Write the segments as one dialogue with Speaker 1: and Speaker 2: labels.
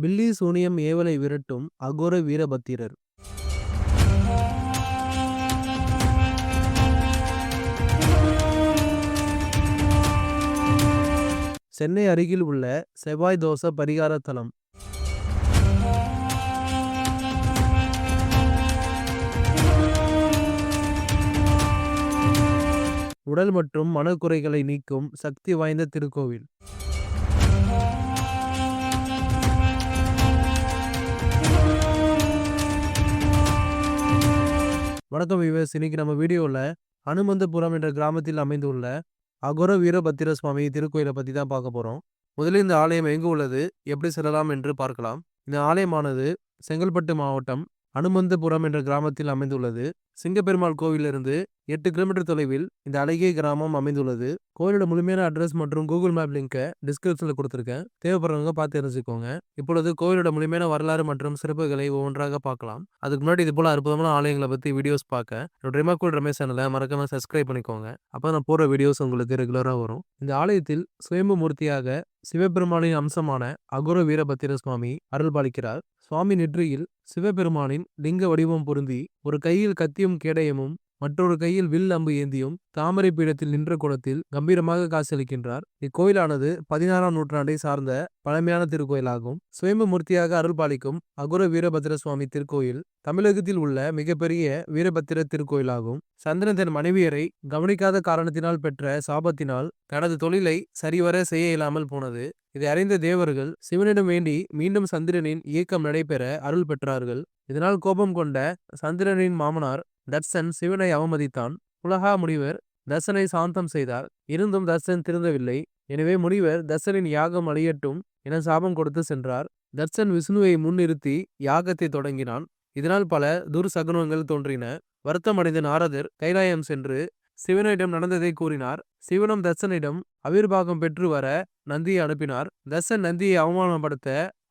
Speaker 1: பில்லி சூனியம் ஏவலை விரட்டும் அகோர வீரபத்திரர். சென்னை அருகில் உள்ள செவ்வாய் தோச பரிகார தலம். உடல் மற்றும் மனக்குறைகளை நீக்கும் சக்தி வாய்ந்த திருக்கோவில். வணக்கம் விவேஸ் இன்னைக்கு நம்ம வீடியோவில் அனுமந்தபுரம் என்ற கிராமத்தில் அமைந்துள்ள அகோர வீரபத்திர சுவாமி திருக்கோயிலை பற்றி தான் பார்க்க போகிறோம் முதலில் இந்த ஆலயம் எங்கு உள்ளது? எப்படி செல்லலாம் என்று பார்க்கலாம். இந்த ஆலயமானது செங்கல்பட்டு மாவட்டம் அனுமந்தபுரம் என்ற கிராமத்தில் அமைந்துள்ளது. சிங்கப்பெருமாள் கோவிலிருந்து எட்டு கிலோமீட்டர் தொலைவில் இந்த அழகிய கிராமம் அமைந்துள்ளது. கோவிலோட முழுமையான அட்ரஸ் மற்றும் கூகுள் மேப் லிங்கை டிஸ்கிரிப்ஷனில் கொடுத்துருக்கேன். தேவைப்படுறவங்க பார்த்து தெரிஞ்சுக்கோங்க. இப்பொழுது கோவிலோட முழுமையான வரலாறு மற்றும் சிறப்புகளை ஒவ்வொன்றாக பார்க்கலாம். அதுக்கு முன்னாடி இது போல அற்புதமான ஆலயங்களை பற்றி வீடியோஸ் பார்க்க என்னோட ரெமாக்கோல் ரமேஷ் சேனலை மறக்காம சப்ஸ்கிரைப் பண்ணிக்கோங்க. அப்போ நான் போகிற வீடியோஸ் உங்களுக்கு ரெகுலராக வரும். இந்த ஆலயத்தில் சுயம்பு மூர்த்தியாக சிவபெருமானின் அம்சமான அகுர வீரபத்திர சுவாமி அருள் பாலிக்கிறார் சுவாமி நெற்றியில் சிவபெருமானின் லிங்க வடிவம் பொருந்தி ஒரு கையில் கத்தியும் கேடயமும் மற்றொரு கையில் வில் அம்பு ஏந்தியும் தாமரை பீடத்தில் நின்ற குளத்தில் கம்பீரமாக காசளிக்கின்றார். இக்கோயிலானது பதினாறாம் நூற்றாண்டை சார்ந்த பழமையான திருக்கோயிலாகும். சுயம்பு மூர்த்தியாக அருள் பாலிக்கும் அகுர வீரபத்திர சுவாமி திருக்கோயில் தமிழகத்தில் உள்ள மிகப்பெரிய வீரபத்திர திருக்கோயிலாகும். சந்திரன் தன் மனைவியரை கவனிக்காத காரணத்தினால் பெற்ற சாபத்தினால் தனது தொழிலை சரிவர செய்ய இயலாமல் போனது. இதை அறிந்த தேவர்கள் சிவனிடம் வேண்டி மீண்டும் சந்திரனின் இயக்கம் நடைபெற அருள் பெற்றார்கள். இதனால் கோபம் கொண்ட சந்திரனின் மாமனார் தட்சன் சிவனை அவமதித்தான். உலகா முனிவர் தசனை சாந்தம் செய்தார். இருந்தும் தர்சன் திருந்தவில்லை. எனவே முனிவர் தர்சனின் யாகம் அழியட்டும் என சாபம் கொடுத்து சென்றார். தர்சன் விஷ்ணுவை முன்னிறுத்தி யாகத்தை தொடங்கினான். இதனால் பல துர்சகுனங்கள் தோன்றின. வருத்தமடைந்த நாரதர் கைலாயம் சென்று சிவனிடம் நடந்ததை கூறினார். சிவனும் தர்சனிடம் அவிர்வாகம் பெற்று வர நந்தியை அனுப்பினார். தர்சன் நந்தியை அவமானப்படுத்த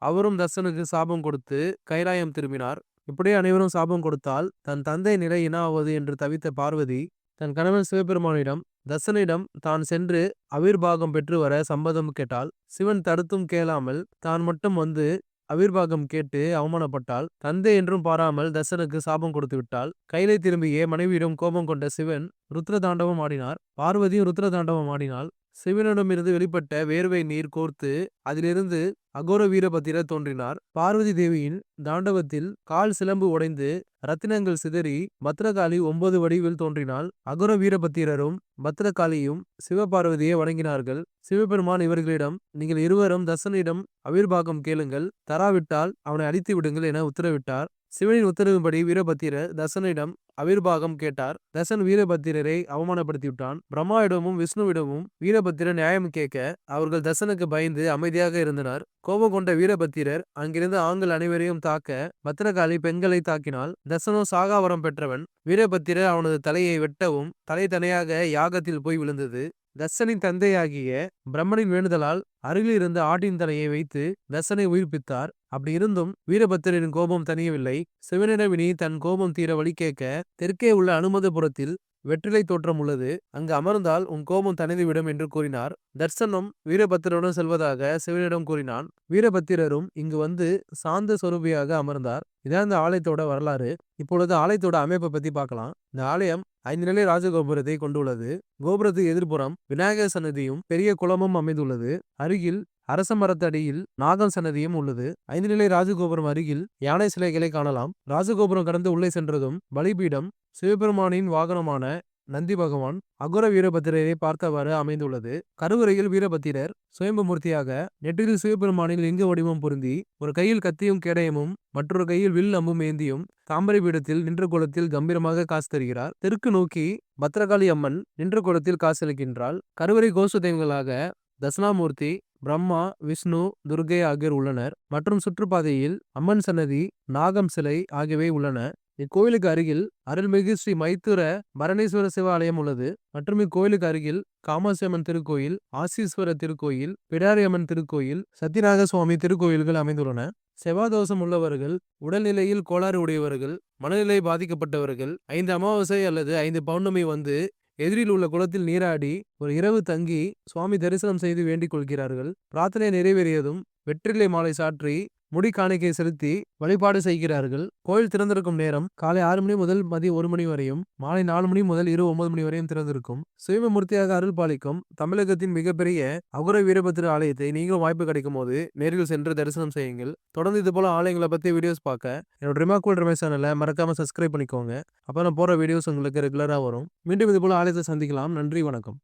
Speaker 1: அவரும் தர்சனுக்கு சாபம் கொடுத்து கைலாயம் திரும்பினார். இப்படியே அனைவரும் சாபம் கொடுத்தால் தன் தந்தை நிலை இனாவது என்று தவித்த பார்வதி தன் கணவன் சிவபெருமானிடம் தசனிடம் தான் சென்று அவிர்பாகம் பெற்று வர சம்மதம் கேட்டால் சிவன் தடுத்தும் கேளாமல் தான் மட்டும் வந்து அவிர்வாகம் கேட்டு அவமானப்பட்டால் தந்தை என்றும் பாராமல் தசனுக்கு சாபம் கொடுத்து விட்டால் கைலை திரும்பியே மனைவியிடம் கோபம் கொண்ட சிவன் ருத்ர தாண்டவம் ஆடினார் பார்வதியும் ருத்ர தாண்டவம் ஆடினாள் சிவனிடமிருந்து வெளிப்பட்ட வேர்வை நீர் கோர்த்து அதிலிருந்து அகோர வீரபத்திர தோன்றினார். பார்வதி தேவியின் தாண்டவத்தில் கால் சிலம்பு உடைந்து ரத்தினங்கள் சிதறி பத்ரகாளி ஒன்பது வடிவில் தோன்றினால் அகோர வீரபத்திரரும் பத்ரகாளியும் சிவபார்வதியை வணங்கினார்கள். சிவபெருமான் இவர்களிடம் நீங்கள் இருவரும் தசனிடம் அவிர்வாகம் கேளுங்கள். தராவிட்டால் அவனை அழித்து விடுங்கள் என உத்தரவிட்டார். சிவனின் உத்தரவின்படி வீரபத்திரர் தசனிடம் அவிர்வாகம் கேட்டார். தசன் வீரபத்திரரை அவமானப்படுத்திவிட்டான். பிரம்மாவிடமும் விஷ்ணுவிடமும் வீரபத்திரர் நியாயம் கேட்க அவர்கள் தசனுக்கு பயந்து அமைதியாக இருந்தனர். கோபம் கொண்ட வீரபத்திரர் அங்கிருந்த ஆண்கள் அனைவரையும் தாக்க பத்திரகாளி பெண்களை தாக்கினால் தசனோ சாகாவரம் பெற்றவன் வீரபத்திரர் அவனது தலையை வெட்டவும் தலை தனையாக யாகத்தில் போய் விழுந்தது. தசனின் தந்தையாகிய பிரம்மனின் வேண்டுதலால் அருகில் இருந்த ஆட்டின் தலையை வைத்து தசனை உயிர்ப்பித்தார். அப்படி இருந்தும் வீரபத்திரரின் கோபம் தனியவில்லை சிவனிடவினி தன் கோபம் தீர வழி கேட்க தெற்கே உள்ள அனுமதபுரத்தில் வெற்றிலை தோற்றம் உள்ளது. அங்கு அமர்ந்தால் உன் கோபம் தனிந்துவிடும் என்று கூறினார். தர்சனும் வீரபத்திரருடன் செல்வதாக சிவனிடம் கூறினான். வீரபத்திரரும் இங்கு வந்து சாந்த சொரூபியாக அமர்ந்தார். இதான் இந்த ஆலயத்தோட வரலாறு. இப்பொழுது ஆலயத்தோட அமைப்பை பத்தி பார்க்கலாம். இந்த ஆலயம் ஐந்து நிலை ராஜகோபுரத்தை கொண்டுள்ளது. கோபுரத்து எதிர்ப்புறம் விநாயகர் சன்னதியும் பெரிய குளமும் அமைந்துள்ளது. அருகில் அரச மரத்தடியில் நாகம் சன்னதியும் உள்ளது. ஐந்து நிலை ராஜகோபுரம் அருகில் யானை சிலைகளை காணலாம். ராஜகோபுரம் கடந்து உள்ளே சென்றதும் பலிபீடம் சிவபெருமானின் வாகனமான நந்தி பகவான் அகுர வீரபத்திரரை பார்த்தவாறு அமைந்துள்ளது. கருவறையில் வீரபத்திரர் சுயம்புமூர்த்தியாக நெற்றியில் சிவபெருமானில் லிங்க வடிவம் பொருந்தி ஒரு கையில் கத்தியும் கேடயமும் மற்றொரு கையில் வில் அம்பும் ஏந்தியும் தாமரை பீடத்தில் நின்ற குளத்தில் கம்பீரமாக காசு தருகிறார். தெற்கு நோக்கி பத்ரகாளி அம்மன் நின்ற குளத்தில் காசளிக்கின்றாள் கருவறை கோஷ தெய்வங்களாக தசனாமூர்த்தி பிரம்மா விஷ்ணு துர்கை ஆகியோர் உள்ளனர். மற்றும் சுற்றுப்பாதையில் அம்மன் சன்னதி நாகம் சிலை ஆகியவை உள்ளன. இக்கோயிலுக்கு அருகில் அருள்மிகு ஸ்ரீ மைத்துர பரணீஸ்வர சிவாலயம் உள்ளது. மற்றும் இக்கோயிலுக்கு அருகில் காமாசியம்மன் திருக்கோயில் ஆசீஸ்வர திருக்கோயில் பிடாரியம்மன் திருக்கோயில் சத்யநாக சுவாமி திருக்கோயில்கள் அமைந்துள்ளன. செவ்வாதோஷம் உள்ளவர்கள் உடல்நிலையில் கோளாறு உடையவர்கள் மனநிலை பாதிக்கப்பட்டவர்கள் ஐந்து அமாவாசை அல்லது ஐந்து பௌர்ணமி வந்து எதிரில் உள்ள குளத்தில் நீராடி ஒரு இரவு தங்கி சுவாமி தரிசனம் செய்து வேண்டிக் கொள்கிறார்கள். பிரார்த்தனை நிறைவேறியதும் வெற்றிலை மாலை சாற்றி முடி காணிக்கை செலுத்தி வழிபாடு செய்கிறார்கள். கோயில் திறந்திருக்கும் நேரம் காலை ஆறு மணி முதல் மதியம் ஒரு மணி வரையும் மாலை நாலு மணி முதல் இரவு ஒன்பது மணி வரையும் திறந்திருக்கும். சுயமூர்த்தியாக அருள் பாலிக்கும் தமிழகத்தின் மிகப்பெரிய அகுர வீரபத்திர ஆலயத்தை நீங்களும் வாய்ப்பு கிடைக்கும் போது நேரில் சென்று தரிசனம் செய்யுங்கள். தொடர்ந்து இது போல ஆலயங்களை பத்தி வீடியோஸ் பார்க்க என்னோட ரிமாக்குவல் ரமேஷ் சேனலை மறக்காம சப்ஸ்கிரைப் பண்ணிக்கோங்க. அப்போ நான் போற வீடியோஸ் உங்களுக்கு ரெகுலரா வரும். மீண்டும் இது போல ஆலயத்தை சந்திக்கலாம். நன்றி வணக்கம்.